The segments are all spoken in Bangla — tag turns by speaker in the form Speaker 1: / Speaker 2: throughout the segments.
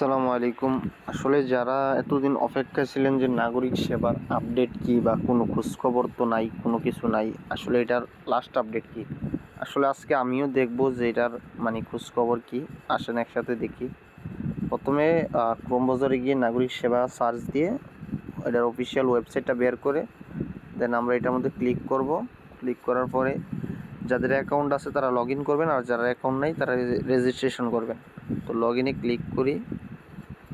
Speaker 1: আসসালামু আলাইকুম। আসলে যারা এতদিন অপেক্ষায় ছিলেন যে নাগরিক সেবার আপডেট কি বা কোনো খোঁজখবর তো নাই, কোনো কিছু নাই, আসলে এটার লাস্ট আপডেট কি? আসলে আজকে আমিও দেখব যে এটার মানে খোঁজখবর কি। আসেন একসাথে দেখি। প্রথমে ক্রোম বাজারে গিয়ে নাগরিক সেবা সার্চ দিয়ে এটার অফিসিয়াল ওয়েবসাইটটা বের করে দেন আমরা এটার মধ্যে ক্লিক করব। ক্লিক করার পরে যাদের অ্যাকাউন্ট আছে তারা লগ ইন করবেন আর যারা অ্যাকাউন্ট নেই তারা রেজিস্ট্রেশন করবেন। তো লগ ইনে ক্লিক করি।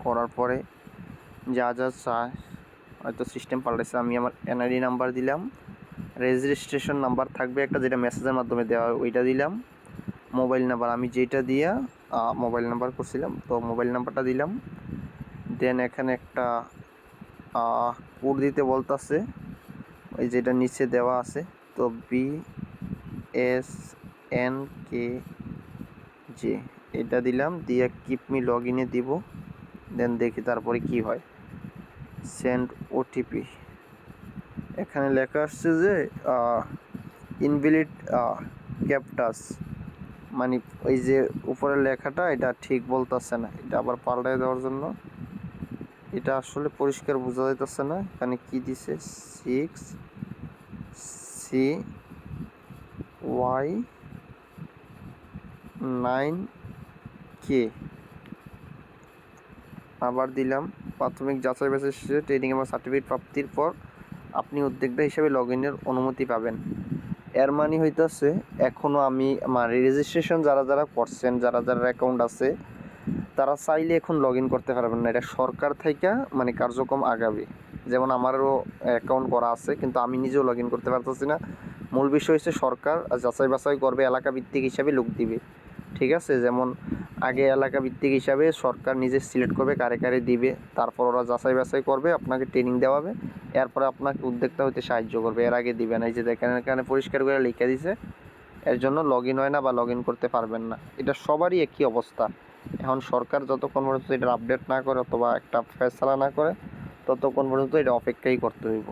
Speaker 1: করার পরে যা যা চায়, হয়তো সিস্টেম পাল্টেছে আমি আমার এনআইডি নাম্বার দিলাম রেজিস্ট্রেশন নাম্বার থাকবে একটা যেটা মেসেজের মাধ্যমে দেওয়া হয়, ওইটা দিলাম মোবাইল নাম্বার আমি যেটা দিয়া মোবাইল নাম্বার করছিলাম, তো মোবাইল নাম্বারটা দিলাম দেন এখানে একটা কোড দিতে বলতাছে, ওই যেটা নিচে দেওয়া আছে, তো B S N K J এটা দিলাম, দিয়ে কিপ মি লগ ইনে দিব। দেন দেখি তারপরে কি হয়। সেন্ড ওটিপি এখানে লেখা আসছে যে ইনভ্যালিড ক্যাপটাস মানে ওই যে উপরে লেখাটা, এটা ঠিক বলতেছে না। এটা আবার পাল্টাই দেওয়ার জন্য। এটা আসলে পরিষ্কার বোঝা যাইতেছে না। এখানে কি দিছে? Six C Y nine K আবার দিলাম। প্রাথমিক যাচাই বাছাই শেষে ট্রেনিং এবং সার্টিফিকেট প্রাপ্তির পর আপনি উদ্যোক্তা হিসেবে লগ ইনের অনুমতি পাবেন। এর মানে হইতেছে এখনও আমি মানে রেজিস্ট্রেশন যারা যারা করছেন, যারা যারা অ্যাকাউন্ট আছে, তারা চাইলে এখন লগ ইন করতে পারবেন না। এটা সরকার থেকে মানে কার্যক্রম আগাবে। যেমন আমারও অ্যাকাউন্ট করা আছে, কিন্তু আমি নিজেও লগ ইন করতে পারতেছি না। মূল বিষয় হচ্ছে সরকার যাচাই বাছাই করবে এলাকা ভিত্তিক হিসাবে লোক দিবে। ঠিক আছে? যেমন আগে এলাকা ভিত্তিক হিসাবে সরকার নিজে সিলেক্ট করবে, কারে কারে দিবে, তারপর ওরা যাচাই বাছাই করবে, আপনাকে ট্রেনিং দেওয়াবে, এরপরে আপনাকে উদ্যোক্তা হতে সাহায্য করবে। এর আগে দিবে না, এই যে দেখেন, এখানে পরিষ্কার করে লিখে দিছে, এর জন্য লগ ইন হয় না বা লগ ইন করতে পারবেন না। এটা সবারই একই অবস্থা। এখন সরকার যতক্ষণ পর্যন্ত এটার আপডেট না করে অথবা একটা ফেসলা না করে, ততক্ষণ পর্যন্ত এটা অপেক্ষাই করতে হইব।